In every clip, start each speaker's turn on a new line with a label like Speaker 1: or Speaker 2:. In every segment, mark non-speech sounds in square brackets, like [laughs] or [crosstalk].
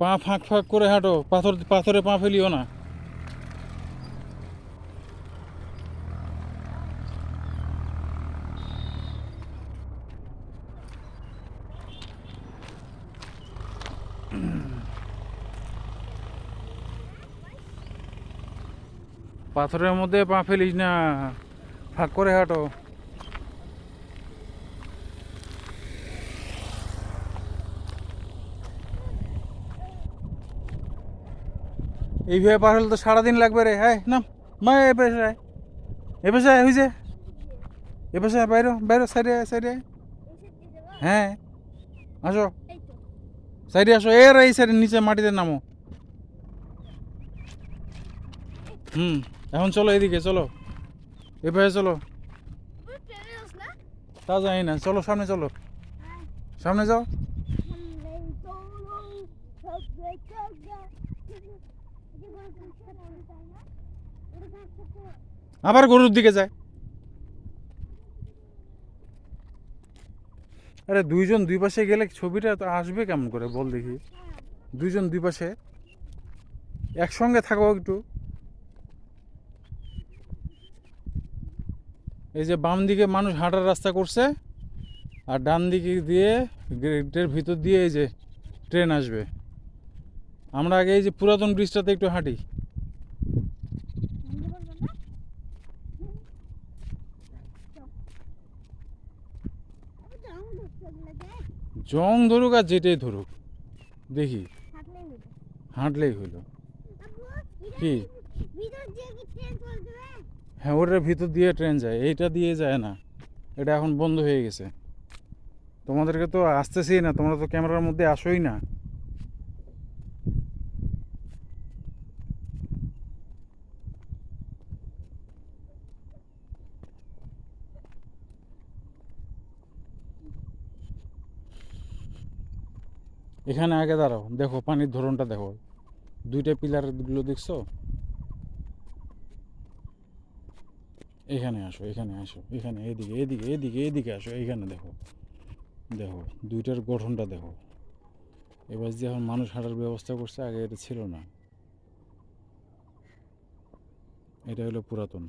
Speaker 1: পা ফাঁক ফাঁক করে হাঁটো, পাথর, পাথরে পা ফেলিও না। পাথরের মধ্যে পা ফেলিস না, ফাঁক করে হাঁটো। এইভাবে পার হলে তো সারাদিন লাগবে রে হ্যাঁ? না মা, এ পেশে আয়। এ পেশে আয় হয়েছে এ পেশে আয়, বাইরো বাইরো, সাইডে সাইডে হ্যাঁ। আসো। সাইডে আসো এর এই সাইডে, নিচে মাটিতে নামো। হুম, এখন চলো এদিকে, চলো। এ পাশে চলো। তা যাই না, চলো, সামনে চলো। সামনে যাও। আবার গরুর দিকে যায়। আরে দুইজন দুই পাশে গেলে ছবিটা তো আসবে কেমন করে? বল দেখি। দুইজন দুই পাশে। একসঙ্গে থাকো একটু। এই যে বাম দিকে মানুষ হাঁটার রাস্তা করছে, আর ডান দিকে দিয়ে গেটের ভিতর দিয়ে এই যে ট্রেন আসবে। আমরা আগে এই যে পুরাতন ব্রিজটাতে একটু হাঁটি। জং ধরুক আর যেটাই ধরুক, দেখি। হাঁটলেই হইল। কি? হ্যাঁ ওটার ভিতর দিয়ে ট্রেন যায়, এইটা দিয়ে যায় না। এটা এখন বন্ধ হয়ে গেছে। তোমাদেরকে তো আসতেছেই না, তোমরা তো ক্যামেরার মধ্যে আসোই না। এখানে আগে দাঁড়াও, দেখো পানির ধরনটা দেখো। দুইটা পিলারগুলো দেখছ? এখানে আসো এখানে আসো, এখানে এদিকে এদিকে এদিকে এদিকে আসো, এখানে দেখো। দেখো, দুইটার গঠনটা দেখো। এবার যে এখন মানুষ হাঁটার ব্যবস্থা করছে, আগে এটা ছিল না। এটা হলো পুরাতন।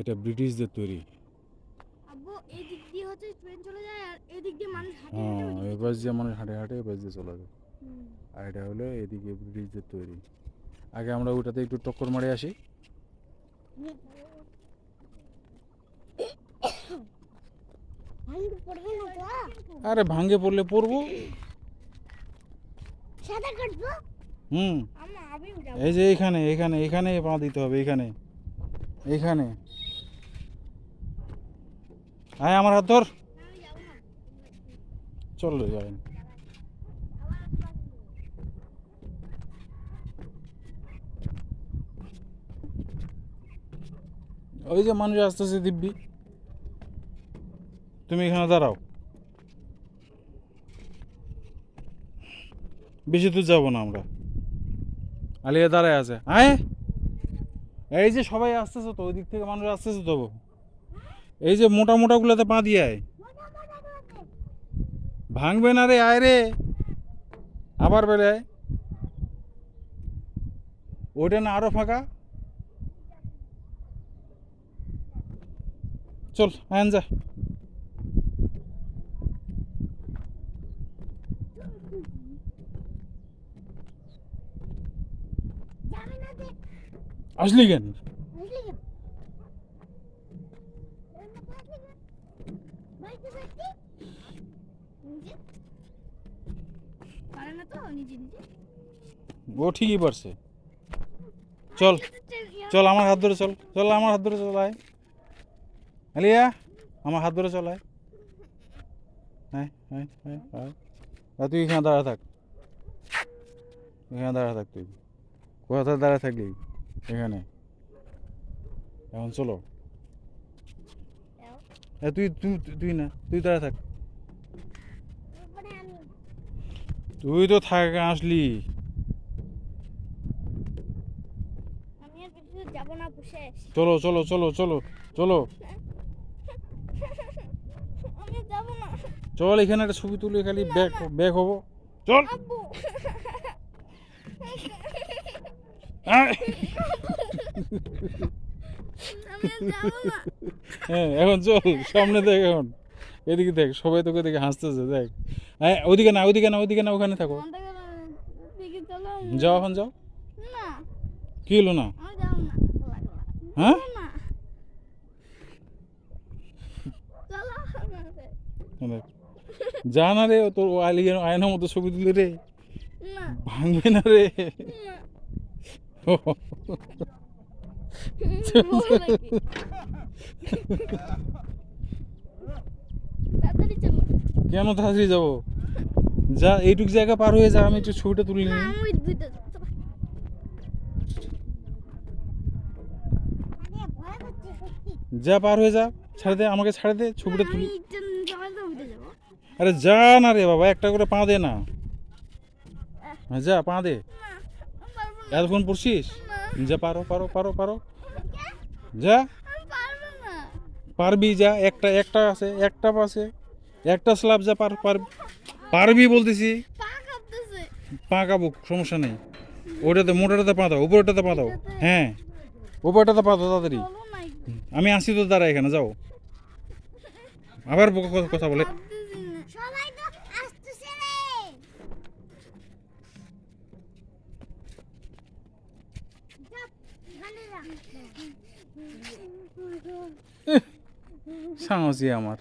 Speaker 1: এটা ব্রিটিশদের তৈরি
Speaker 2: আব্বু এই দিক দিয়ে হচ্ছে ট্রেন চলে যায় আর এই দিক দিয়ে মানুষ হাঁটে
Speaker 1: হ্যাঁ এবার যে মানুষ হাঁটে হাঁটে এবার যে চলে যায়। আর এটা হলো এদিকে ব্রিটিশদের তৈরি। আগে আমরা ওটাতে একটু টক্কর মারে আসি। আরে ভাঙ্গে পড়লে পড়ব।
Speaker 2: সাদা কাটবো?
Speaker 1: হুম। এই যে এখানে এখানে এখানে পা দিতে হবে এখানে। এখানে। আয় আমার হাত ধর।
Speaker 2: না
Speaker 1: যাবেন ওই যে মানুষ আসতেছে দিব্যি। তুমি এখানে দাঁড়াও। বেশি দূর যাব না আমরা। আলিয়া দাঁড়ায় আছে। হ্যাঁ এই যে সবাই আসতেছে তো, ওই দিক থেকে মানুষ আসতেছে তো। এই যে মোটা মোটাগুলোতে পা দিয়ে আয়। ভাঙবে না রে, আয় রে। আবার বেড়ায় ওটা না আরও ফাঁকা। চল, আয়ন যে। আসলি কেন
Speaker 2: বুঝলি কেন এরকম আসলি কেন? বাড়িতে থাকতি? নিজে? পারে না তো নিজে নিজে।
Speaker 1: ও ঠিকই পারছে। চল চল আমার হাত ধরে চল চল আমার হাত ধরে চল আয়। আলিয়া আমার হাত ধরে চল আয়। আয় আয় আয় তুই এখানে দাঁড়া থাক। এখানে দাঁড়া থাক তুই। কোথায় দাঁড়া থাকলি? এখানে। এখন চলো। তুই তুই তুই না তুই দাঁড়া থাক। তুই তো থাকে আসলি? চলো চলো চলো চলো চলো। চল এখানে একটা ছবি তুলে খালি ব্যাক ব্যাক হব। চল। হ্যাঁ এখন চল সামনে দেখ এখন। এদিকে দেখ সবাই তোকে দেখে হাসতেছে দেখ। হ্যাঁ ওইদিকে না ওদিকে না ওদিকে না ওখানে থাকো। যাও এখন যাও। কি হলো না? হ্যাঁ। যা না রে তোর আলিয়া আয়নার মতো ছবি তুলে রে। ভাঙবে না রে।
Speaker 2: না [laughs] ভয় লাগে। তাড়াতাড়ি চলো
Speaker 1: কেন তাড়াতাড়ি যাব। যা এইটুক জায়গা পার হয়ে যা আমি একটু ছবিটা তুলে
Speaker 2: না
Speaker 1: নিই। যা পার হয়ে যা ছাড়ে দে আমাকে ছাড়ে দে ছবিটা তুলি। আরে যা না রে বাবা একটা করে পা দে না। হ্যাঁ, যা পা দে। এতক্ষণ পড়ছিস? যা পারো পারো পারো পারো। যা।
Speaker 2: পারবি
Speaker 1: যা একটা একটা আছে একটা আছে। একটা স্ল্যাব যা পার পার পারবি বলতেছি।
Speaker 2: পা কাঁপতেছে।
Speaker 1: সমস্যা নেই। ওটাতে মোটাটাতে পা দাও উপরটাতে পা দাও। হ্যাঁ। উপরটাতে পা দাও তাড়াতাড়ি। আমি আসি তো দাঁড়া এখানে যাও। আবার কথা- বলে। সাহসী আমার।